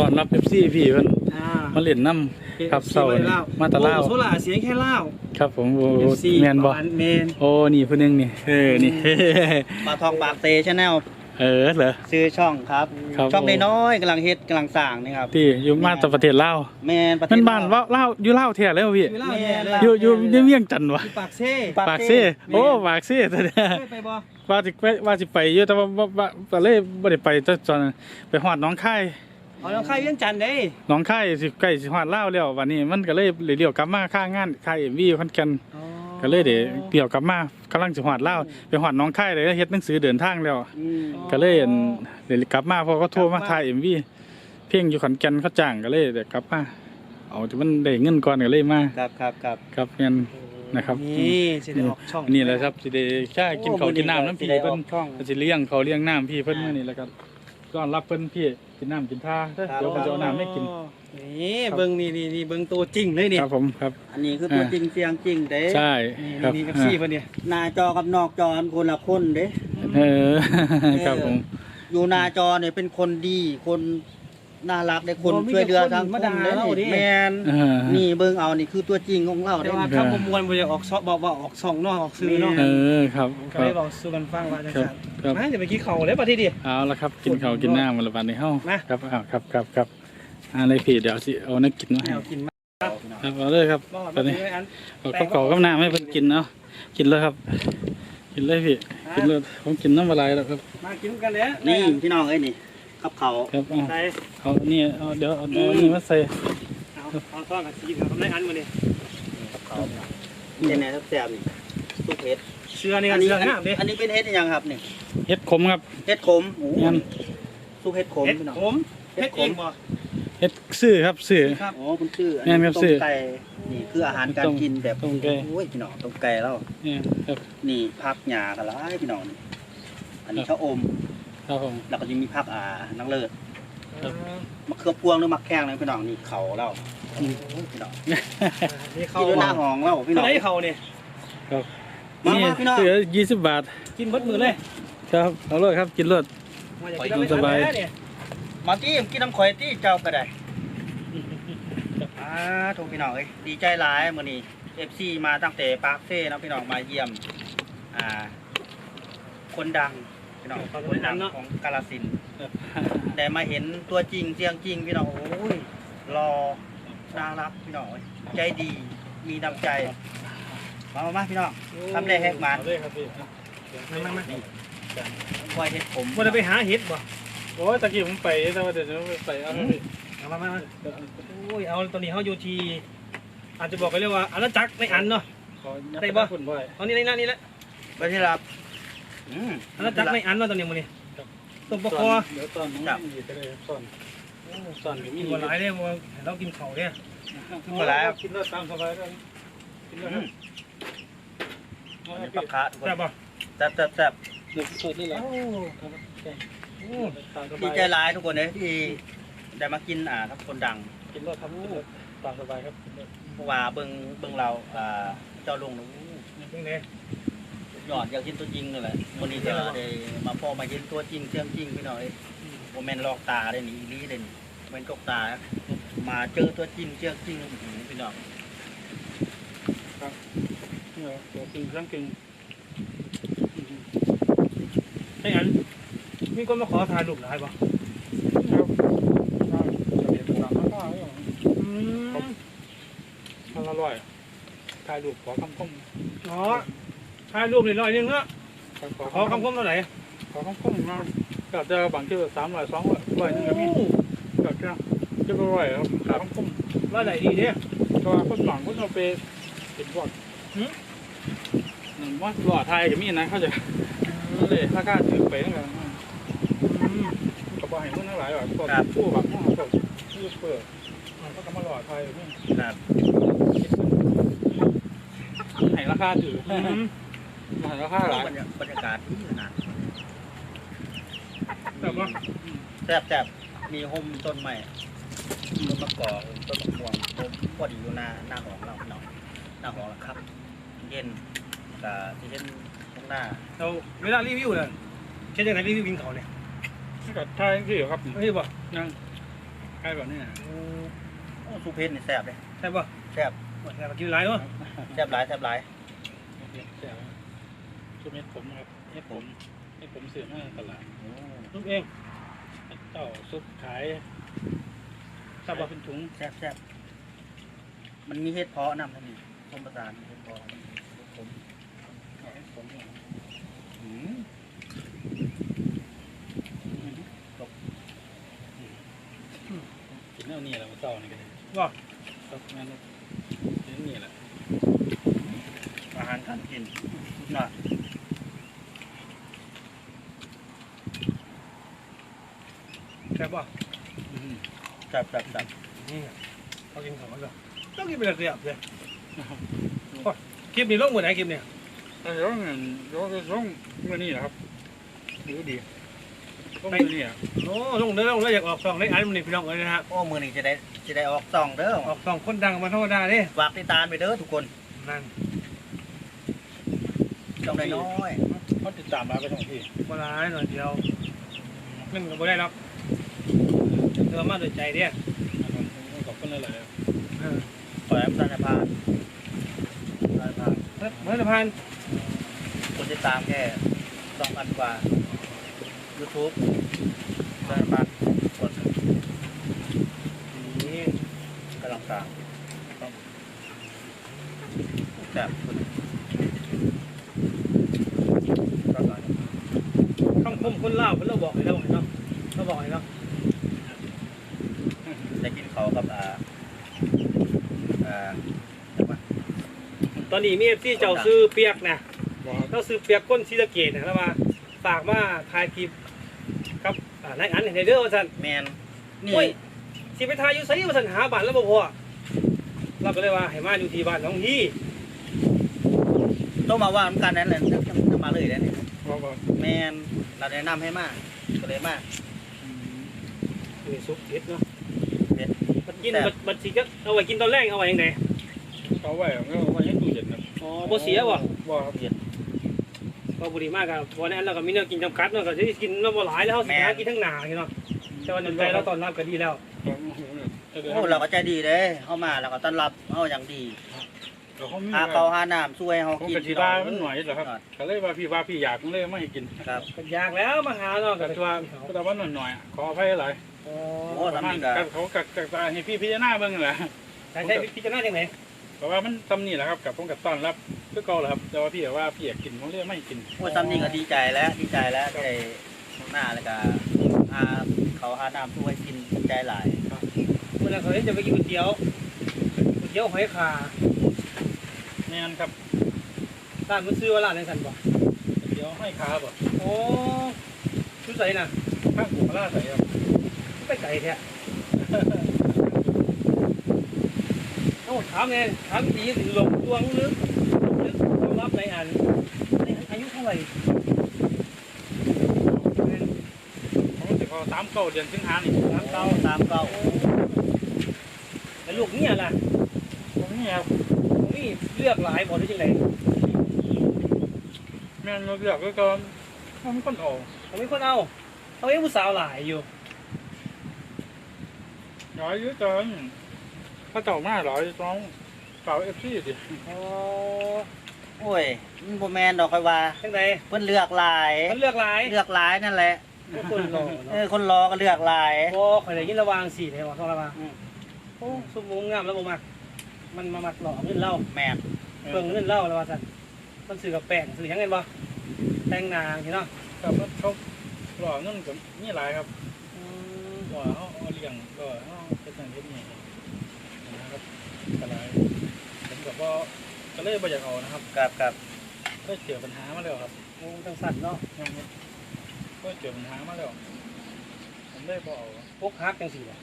ตอนรับเป๊ปซี่พี่เพิ่นอ่ามาเล่นน้ำครับเศร้านี่มาแตะลาวโอ้โซล่าเสียงแค่เล่าวครับผมโอ้ FC แมนบ่ประาณแมนโอ้นี่ผู้หนึงนี่เออนี่ ปลาทองปากเตชแนลเออเหรอ ซื้อช่องครับ ครับ ช่องน้อยๆกำลังเฮ็ดกำลังสร้างนี่ครับที่อยู่มาแต่ประเทศลาวแมนประเทศนั่นบ้านว่าลาวอยู่ลาวแท้เลยบ่พี่อยู่เล่าวแท้เลยอยู่อยู่อยู่เวียงจันทน์วะอยู่ปากเซ่ปากเซ่โอ้ปากเซ่แต่เนี่ยเคยไปบ่ว่าสิไปว่าสิไปอยู่แต่ว่าว่าว่าว่าเลยบ่ได้ไปแต่ตอนนั้นไปฮอดหน้องคาย เอาน้องค่ายเวียงจันทน์เด้หน้องคายสิใกล้สิฮอดลาวแล้ววันนี้มันก็เลยเลยเลี้ยวกลับมาค่างานค่าย MV คอนแก่นอ๋อก็เลยเดี๋ยวเลี้ยวกลับมากำลังสิฮอดลาวไปฮอดหน้องคายเลยเฮ็ดหนังสือเดินทางแล้ว อืมก็เลยอั่นเดี๋ยวกลับมาเพอก็โทรมาถ่าย MV เพลงอยู่ขอนแก่นเขาจ้างก็เลยเดี๋ยวกลับมาเอาที่มันได้เงินก่อนก็เลยมาครับครับครับครับเงินนะครับ นี่สิได้ออกช่องนี่แหละครับสิได้แค่กินข้าวกินน้ำน้ำพี่สิได้อเพิ่อนกช่อง ก็สิเลี้ยงเขาวเลี้ยงน้ำพี่เพิ่นมานี่แล้วก็ต้อ นรับเพิ่นพี่กินน้ำกินท่าเด้อครับ เดี๋ยวเพิ่นจะเอาน้ำให้กินอ๋อนี่เบิ่งนี่นี่นี่เบิ่งตัวจริงเลยนี่ครับผมครับ อันนี้คือตัวอ่า จริงเสียงจริงเด้ใช่นี่ครับนี่ FC เพิ่นเนี่ย หน้าจอกับนอกจอมันคนละคนเด้ เออ ครับผม อยู่หน้าจอเนี่ยเป็นคนดีคน น่ารักได้คนช่วยเหลือทางมาด่าเราดิ แมนเออ นี่เบิ่งเอานี่คือตัวจริงของเราแต่เด้ว่าถ้าบ่มวนบ่อยากออกซอกบอกว่าออกช่องเนาะออกสื่อเนาะเออครับคก็รัเลยบบอกสู่กันฟังว่าจังครับซั่นครับ มาเดี๋ยวไปกินข้าวเลยป่ะทีเดียว เอาละครับกินข้าวกินน้ำมาละวันในเฮามา ครับอ้าวครับครับครับอะไรพี่เดี๋ยวสิเอานักกินมาให้เอากินมาครับเอาเลยครับบ่ตอนนี้บ่อัน เอาข้าวเก่ากับน้ำให้เพิ่นกินเนาะกินเลยครับ กินเลยพี่กินเลยผมกินน้ำอะไรแล้วครับมากินกันเด้อนี่พี่น้องเอ้ยนี่ กับเขาวครับเอาใส่เอานี่เอาเดี๋ยวเอาเอานี่มาใส่เอาเอาซ้อนกับซีกับในอันมื้อนี้กับเขาวเป็นไงครับแซ่บนี่ซุปเห็ดเสื้อนี่อักันนี้เสื้ออันนี้งามเด้อันนี้เป็นเห็ดอีหยังครับนี่เฮ็ดขมครับเห็ดขมโอ้งั้นซุปเห็ดขมเฮ็ดพี่น้องผมเฮ็ดเองบ่ เฮ็ดซื้อครับซื้อครับ อ๋อคุณชื่ออันงั้นครันี้บต้ซื้อมไก่นี่คืออาหารการต้มกินแบบต้มไก่ โอ้ยพี่น้องต้มไก่แล้ว เนี่ยครับ นี่ผักหญ้ากันหลายพี่น้องนี่อันนี้ครับ ชะอม ครับผมแล้วก็จะมีผักอ่านังเลิศครับมะเขือพวงหรือมะแข้งนะพี่น้องนี่เขาเราโอ้ยพี่น้องนี่เขาที่ดูหน้าหองเราพี่น้เท่าอง ไหร่เขาเนี่ยครับมานี่มาพี่น้องซื้อยี่สิบบาท กินเบิดมือเลยครับ เอาเลยครับ กินเลือดมาอยากกินสบายแล้วเนี่ยมาที่กินน้ำข่อยที่เจ้าก็ได้อ่าถูกพี่น้องเอ้ยดีใจหลายมื้อนี้ FC มาตั้งแต่ปากเซ่นะพี่น้องมาเยี่ยม อ่า คนดัง พี่น้องคนดังของกาลสินธุ์ได้มาเห็นตัวจริงเสียงจริงพี่น้องโอ้ยรอน่ารักพี่น้องเอ้ยใจดีมีน้ำใจมามามาพี่น้อง ทำได้แฮกมันเอาเลยครับพี่มามามาควายเห็ดผมบ่ได้ไปหาเห็ดบ่โอ้ยตะกี้ผมไปแต่ว่าเดี๋ยวจะไปเอาเลยพี่เอามามามาโอ้ยเอาตอนนี้เฮาอยู่ที่อาจจะบอกกันเรียกว่าอาณาจักรในอันเนาะ ขอยัดได้บ่ คุณบ่อยตอนนี้ในนั้นนี่แหละ ไปที่รับ อืมอาณาจักรในอันเนาะตอนนี้มื้อนี้ต้มปลาคอเดี๋ยวตอนน้องมีก็ได้ครับตอนตอนก็มีกินบ่หลายเด้ว่าให้เรากินข้าวเด้กินบ่หลายกินได้ตามสบายได้กินได้ครับอันนี้ปลาคะทุกคนแซ่บบ่แซ่บแซ่บแซ่บเดี๋ยวสดนี่แหละโอ้ครับโอเคโอ้ตามสดีบายใจหลายทุกคนเลยที่ได้มากินอ่าครับคนดังกินรสครับกินรสตามสบายครับกินรสเพราะว่าเบิ่งเบิ่งเราอ่าเจ้าลุงนะอู้เป็นไงสุดย อดอยากกินตัวจริงนั่นแหละวันนี้จะได้มาพอมาเห็นตัวจริงเสียงจริงพี่น้อยโมเมนลอกตาได้นี่อีหลีได้นี่โมเมนกกตา มาเจอตัวจริงเสียงจริงอื้อหือพี่น้องเนี่ยตัวกึ่งเครื่องกึ่งไอ้อันมีคนมาขอถ่ายรูปหลายบ่เดี๋ยวตามมาข้าวอืมมันอร่อยถ่ายรูปขอคำคมอ๋อ ถ่ายรูปนี่ร้อยหนึงเนาะขอขอคำคมเท่าไหร่ขอคำคมมาก็จะบางที่สามร้อยสองร้อยร้อยนึงก็มีก็จะจะก็ร้อยครับขอคำคมร้อยไหนดีเนี่ยก็คนหลังคนเอาไปเป็นพวกหืมหนึ่งว่าหล่อไทยก็มีนะเขาจะเลยถ้ากล้าถือไปนั่นกันก็บอกให้คนทั้งหลายว่าพวกผู้แบบพวกพวกยูทูบเบอร์มันก็มาหล่อไทยนี่ครับ ให้ราคาถือ ให้ราคาหลายบรรยาบรรยากาศดีขนาดแบบว่าแซ่บแซ่บมีห่มต้นไม้ต้นมะกอกต้นมะม่วงต้นพอดีอยู่หน้าหน้าของเราพี่น้องหน้าของเราครับ เย็นก็จะเห็นตรงหน้าเราเวลารีวิวเนี่ยแค่จะไหนรีวิวกินเขาเนี่ยก็ไทยที่ครับไม่ใช่บ่ยังใกล้แบบนี้นะโอ้โอ้สุเพนนี่แซ่บเลยใช่ป่ะแซ่บหมดแล้วกินหลายเนาะแซ่บหลายแซ่บหลายเห็ดแจ่ว ชุดเม็ดผมครับเม็ดผมเม็ดผมซื้อมาตลาดโอ้ลูกเองเจ้าซุปขายทราบขายป่ะเป็นถุงแซ่บแซ่บมันมีเห็ดเพาะนำท่านนี่ผสมประสานเห็ดเพาะผมเอาให้ผมเนี่ยอืมกินแนวนี้แหละมันเศร้านี่กันว่าครับงั้นกินนี่แหละอาหารการกินน่ะ ใช่ป่ะอืมแซ่บแซ่บแซ่บนี่เขากินของมันก็ต้องกินเป็นเรียบเลยคลิปนี้ลงหมดไหนคลิปเนี่ยแต่ร้องเงินร้องร้องเมื่อนี้แหละครับรู้ดีร้องเมื่อนี้อะโอ้ลงเด้อลงเด้ออยากออกซองได้อันมันนี่พี่น้องเลยนะฮะโอ้มือนี้จะได้จะได้ออกซองเด้อออกซองคนดังมาธรรมดาเด้ฝากติดตามไปเด้อทุกคนนั่นจองได้น้อยเขาติดตามมาไปท่องที่บ่ร้ายหน่อยเดียวมันก็บ่ได้หรอกเธ อมาด้วยใจเด้ขอบคุณหลายๆครับเออปล่อยให้มันจะพานพานพานเมื่อสะพานคนติดตามแค่สองพันกว่า YouTube พานพานกดนี่กำลังสร้างแซ่บคนก็หน่อยคำคมคนเล่าวเพิ่นเราบอกให้เราเนาะเราบอกให้เนาะ ได้กินเขาวกับอ่าอ่า ต อนนี้มี FC เจ้าซื้อเปียกนะบอกเราซื้อเปียกก้นซีสะเกตนะแล้วมาฝากมาถ่ายคลิปกับอ่านายอันในเด้อว่าซั่นแมนนี่โอ้ยสิไปถ่ายอยู่ไสว่าซั่นหาบ้านแล้วบ่พอเราก็เลยว่าให้มาอยู่ที่บ้านน้องฮี่ต้องมาว่ามันกันนั้นเลยจะมาเลยแล้วนี่บอกบอกแมนเราแนะนำให้มากก็เลยมากนี่ซุปเผ็ดเนาะเผ็ดมันกินมันมันสิก็เอาไว้กินตอนแรกเอาไว้ยังไงเขาไว้ก็ไว้ให้ตู้เย็นครับ อ๋อบ่เสียบ่บอกครับบ่บุรีมากครับวันนั้นเราก็มีเนื้อกินจำกัดเนาะก็สิกินเนาะบ่หลายแล้วเฮาสิหากินทั้งหน้าเนาะแต่ว่าน้ำใจเราตอนรับก็ดีแล้วโอ้เราก็ใจดีเลยเข้ามาเราก็ต้อนรับเขาอย่างดีเราเขามีหาเขาวหาน้ำช่วยเขาผมกินกะทิบ้ามันหน่อยเหรอครับก็เลยว่าพี่ว่าพี่อยากเลยไม่ให้กินครับก็อยากแล้วมาหาเนาะก็แต่ตัวว่าแต่ว่าหน่อยๆขออภัยหลายอ๋อโอ้ทำนี่ก็เขากักกักให้พี่พิจารณาเบิ่งแหละใช้ใช้พิจารณาจังได๋เพราะว่ามันตำนี่แหละครับกับผมกับต้อนรับคือเก่าแหละครับ แต่ว่าพี่ว่าพี่อยากกินผมเลยไม่กินโอ้ยซ้ำนี่ก็ดีใจแล้วดีใจแล้วได้หน้าแล้วก็หาเขาวหาน้ำช่วยกินดีใจหลายเมื่อนั้นเขาเห็นจะไปกินก๋วยเตี๋ยวก๋วยเตี๋ยวหอยขาแม่นครับร้านมันซื้อว่าร้านจังซั่นบ่เดี๋ยวให้ขาบ่โอ้ชุดใส่น่ะข้างกูมาล่าใส่ครับไปไกลแท้ เอ้าถามแน่ถามดีหลงดวงลึกลึกความลับในอันในอันอายุเท่าไหร่ผมจะพอสามเก้าเดือนสิงหานี่สามเก้าตามเก่าแล้วลูกเนี่ยล่ะผมนี่ครับนี่เลือกหลายบ่ได้จังไดแม่นเราเลือกก็ก่อนมันคนออกเขาไม่คนเอาเขาเอ้ผู้สาวหลายอยู่น้อยเยอะจัง ถ้าเจ้ามาหรอต้องเก่าเอฟซีดิอ๋อโอ้ยมันโบแมนดอกคอยว่าจังไดเพิ่นเลือกหลาย เขาเลือกหลายเลือกหลายนั่นแหละคนรอเอเนาะอคนรอก็เลือกหลายโอ้ข่อยได้ยินระวังสี่เลยว่าต้องระวังอืมโอ้สมมุงงามแล้วบ่มักมันมามักหลอกเงินเล่าแมนเบิ่งเงินเล่าแล้วว่าซั่นมันซื้อกับแป้งซื้อหยังไงบ่แต่งหน้าสิเนาะครับเขาหล่อเงินกับนี่หลายครับอืม หล่อเขาเอาเลี้ยงก็เขาเป็นอย่างนี้นะครับก็เลยผม กับว่าก็เลยบ่อยากเอานะครับกับกับก็เจอปัญหามาแล้วครับโอ้จังสั่นเนาะยังก็เจอปัญหามาแล้วผมได้บ่เอาพกฮักจังซี่บ่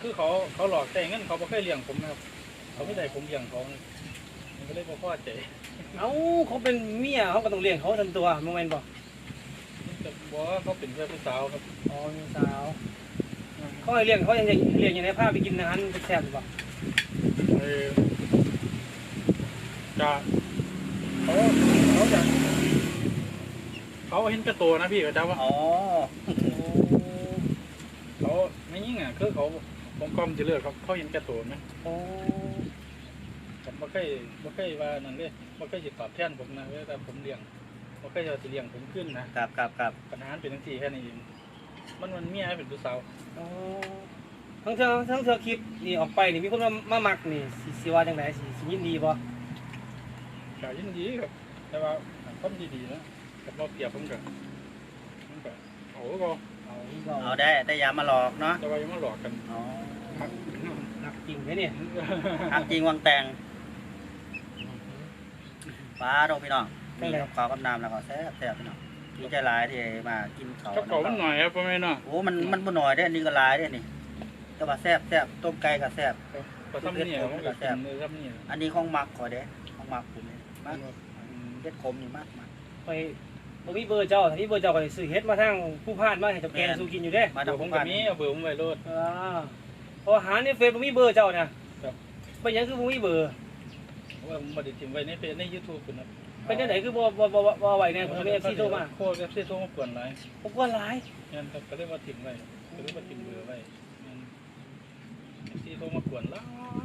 คือเขาเขาหลอกแต่เงินเขาบ่เคยเลี้ยงผมนะครับ เขาไม่ได้ผมเลี้ยงเขามันก็เลยบ่พอใจเอ้าเขาเป็นเมียเขาก็ต้องเลี้ยงเขาทันตัวโมเมนต์บ่แต่บอกว่าเขาเป็นแค่ผู้สาวครับอ๋อมีสาวเขาให้เลี้ยงเขายังจะเลี้ยงอย่างไรพาไปกินอาหารแซ่บๆหรือเปล่าเออ จะเขาเขาจะเขาเห็นกระตัวนะพี่เขาจะว่าอ๋อเขาไม่ยิ่งอะคือเขาผมกอมจะเลือกเขาเขาเห็นแก่ตัวไหมโอ้ผมบ่เคยบ่เคยว่านั่นเลยบ่เคยสิตอบแทนผมนะเวลาผมเลี้ยงบ่เคยจะสิเลี้ยงผมขึ้นนะครับครับครับปัญหาเป็นทั้งสี่แค่นี้เองมันมันเมียให้เป็นผู้สาวโอ้ทั้งเธอทั้งเธอคลิปนี่ออกไปนี่มีคนมามามักนี่สิสิว่าจังไดสิสิยินดีบ่ ก็ยินดีครับ แต่ว่าผมดีๆนะกับบ่เปรียบผมก็มันก็เอาก็เอาเราเอาได้ได้ยามาหลอกเนาะแต่ว่ายังมาหลอกกันอ๋อครับหนักจริงเลยเนี่ยทำจริงวังแตงป้าโดพี่น้องนี่กับข้าวกับน้ำแล้วก็แซ่บแซ่บพี่น้องดีใจหลายที่มากินเขาวกับเขามันหน่อยครับพ่อแม่เนาะโอ้มันมันบ่หน่อยได้ออันนี้ก็หลายได้อนี่แต่ว่าแซ่บแซ่บต้มไก่ก็แซ่บ ก็ทำเนี่ยมันก็กินเลยทำเนี่ย อันนี้ของมักขอเด้ของมักผมนี่ มากเฮ็ดขมนี่มากมากไปบ่มีเบอร์เจ้าถ้ามีเบอร์เจ้าก็สิซื้อเฮ็ดมาทางผู้พานมาให้เจ้าแกงสู้กินอยู่เด้มาเดี๋ทายงวผผมมก็กันมีเอาเบอร์ผมไว้โลดอ่าเพราะหาในเฟซบ่มีเบอร์เจ้าเนี่ยครับเป็นหยังคือบ่มีเบอร์เพราะว่าผมบ่ได้ทิ้งไว้ในเฟซใน YouTube พุ่นนะเป็นจังไดคือบ่บ่บ่บ่ไว้แน่ผมมี FC โทรมาโคตร FC โทรมาป่วนหลายผมว่าหลายงั้นครับก็เลยว่าทิ้งไว้ก็เลยว่าทิ้งเบอร์ไว้งั้น FC โทรมาป่วนหลา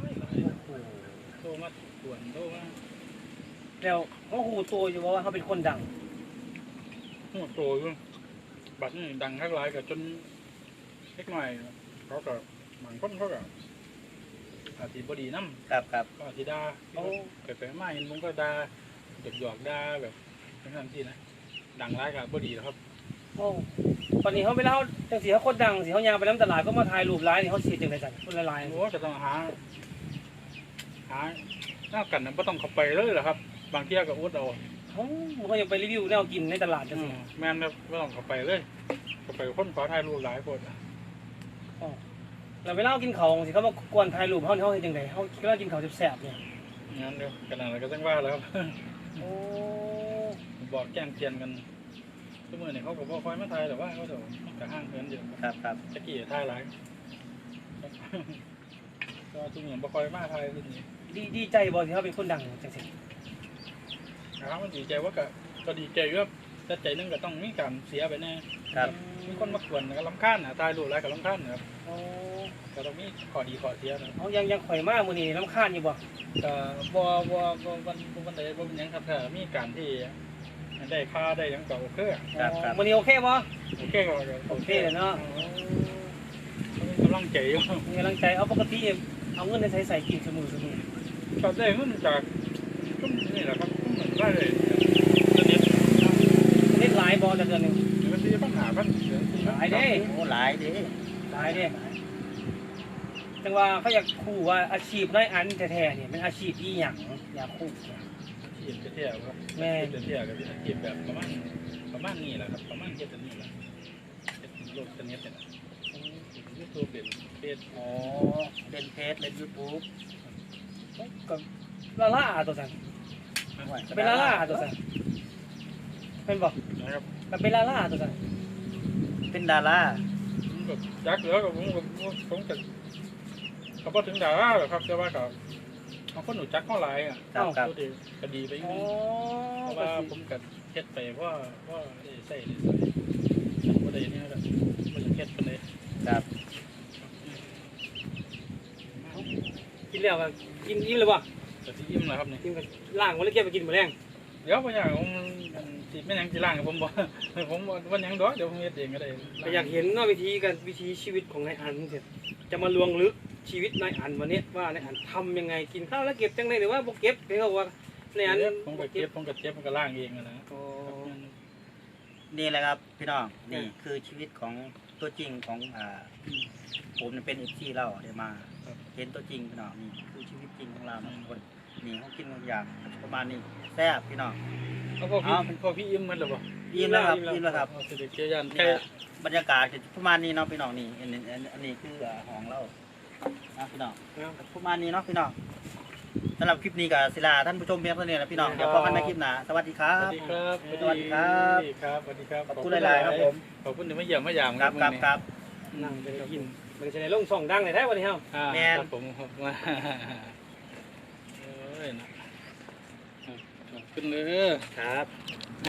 ยหลายโทรมาป่วนโทรมา แล้วเขาฮู้ตัวอยู่ว่าเขาเป็นคนดังหัวโตอยู่บัดนี้ดังคักหลายก็จนเล็กน้อยเขาก็บางคนเขาก็อาจสิบ่ดีนำครับครับ ก็อาจสิด่าโอ้เกิดไปมาเห็นผมก็ด่าหยอกๆด่าแบบเป็นทันทีนะดังร้ายก็บ่ดีแล้วครับ โอ้ตอนนี้เขาเวลาเขาจังสีเขาคนดังสิเขายางไปน้ำตลาดก็มาถ่ายรูปหลายนี่เขาเสียจังไดจังคนละลายโอ้ก็ต้องหา หาหน้ากันนะไม่ต้องเข้าไปเลยเหรอครับ บางเที่ยก็อุดเอาเขาเขายังไปรีวิวแนวกินในตลาดจังอืซี่มแม่นครับไม่ต้องเข้าไปเลยเข้าไปคนขอถ่ายรูปหลายคนแล้วเวลาเขากินเขาสิเขามากวนถ่ายรูปเขาเขาเฮ็ดจังไดเขาเวลากินเขาวแซ่บๆเนี่ยงั้นเดียวขนาดนั้นก็ต้องว่าแล้วครับ โอ้บอกแกล้งเตียนกันทุกมือเนี่ยเขาก็บอกคอยมาถ่ายแต่ว่าเขาเดี๋ยวจะห้างเพื่อนเดียวครับครับตะกี้ถ่ายหลายก็ทุกมือบอกคอยมาถ่ายขึ้นนี่ดีดีใจบ่ที่เขาเป็นคนดังจังซี่ นะครับมันดีใจว่าก็ก็ดีใจอยู่ครับแต่ใจหนึงก็ต้องมีการเสียไปแน่ครับ มีคนมากวนก็ลำคาญนะตายรูปไรกับลำคาญนะครับโอ้ก็ต้องมีข้อดีข้อเสียนะครับเขายังยังข่อยมามื้อนี้น้ำคาญอยู่บ่ก็บ่บ่บ่วันวันใดบ่เป็นหยังครับถ้ามีการที่ได้ค่าได้หยังก็โอเคครับครับ มื้อนี้โอเคบ่ โอเคก็โอเคเลยเนาะ กำลังใจอยู่ มีกำลังใจเอาปกติเอาเงินในใส่ใส่กินเสมอเสมอ ก็ได้เงินจาก ได้เลยตอนนี้เล่นหลายบ่แต่เดือนหนึงเดี๋ยวที่ปัญหาปัญหาหลายเด้โอ้หลายเด้หลายเด้จังว่าเขาอยากคู่ว่าอาชีพน้อยอันแท้ๆเนี่ยมันอาชีพอีหยังอยากคู่เทียบเที่ยวครับแม่เทียบเที่ยวกับเทียบแบบประมาณประมาณนี้แหละครับประมาณเทียบแบบนี้แหละเทียบโลกเทียบเนี่ยยูทูบเป็นเฟซอ๋อเล่นเพจเล่นยูทูบก็ลาล่าตัวสั่น เป็นลาล่าตัวสั่นเป็นบ่นะครับก็เป็นลาล่าตัวสั่นเป็นดาราผมก็จักเหลือกับผมผมผมก็เขาพอถึงดาราหรอกครับแต่ว่าก็เขาคนหนูจักเขาหลายอะครับครับก็ดีก็ดีไปอีกอ๋อนิดเพราะก็ว่าสิผมก็เฮ็ดไปเพราะว่าเพราะว่าได้ใส่ได้ใส่บ่ได้เนี่ยแหละบ่ได้เฮ็ดปานใดครับกินแล้วก็กินอิ่มเลยบ่ ก็สิอิ่มแล้วครับนี่กินก็ล่างวันแล้วเก็บไปกินมื้อแรงเดี๋ยวบ่อยากผมสิแม่นหยังสิล้างให้ผมบ่ผมบ่วันหยังดอกเดี๋ยวผมเฮ็ดเองก็ได้ก็อยากเห็นเนาะวิธีการวิธีชีวิตของนายอันเสร็จจะมาลวงลึกชีวิตนายอันวันนี้ว่านายอันทำยังไงกินข้าวแล้วเก็บจังไดหรือว่าบ่เก็บเพียงแต่ว่านายอันผมก็เก็บผมก็เก็บผมก็ล้างเองอะนะอ๋อนี่แหละครับพี่น้องนี่คือชีวิตของตัวจริงของอ่าผมเนี่ยเป็นเอฟซีเราเดี๋ยวมาเห็นตัวจริงพี่น้องนี่คือชีวิต จริงของเราทุกคนนี่เขากินบางอย่างประมาณนี้แซ่บพี่น้อง เอาพอพี่พอพี่อิ่มหมดแล้วบ่ยิ้มแล้วครับยิ้มแล้วครับเอาสิได้เจียยันนี่แค่แหละบรรยากาศจะประมาณนี้เนาะพี่น้องนี่อันนี้อันนี้อันนี้คืออ่าห้องเรานะพี่น้อง ประมาณนี้เนาะพี่น้องสำหรับคลิปนี้กับศิลาท่านผู้ชมเพียงเท่านี้นะพี่น้องเดี๋ยวพบกันในคลิปหน้าสวัสดีครัสวับสดีครับสวัสดีครับครับสวัสดีครับขอบคุณหลายๆครับผมขอบคุณที่มาเยี่ยมมาหยามครับครับครับ นั่งจะได้กินมันจะได้ลงส่องดังเลยได้วันนี้เฮาอ่าแม่นครับผมขอบคุณมาก เอ้ยนะขึ้นเลยครับ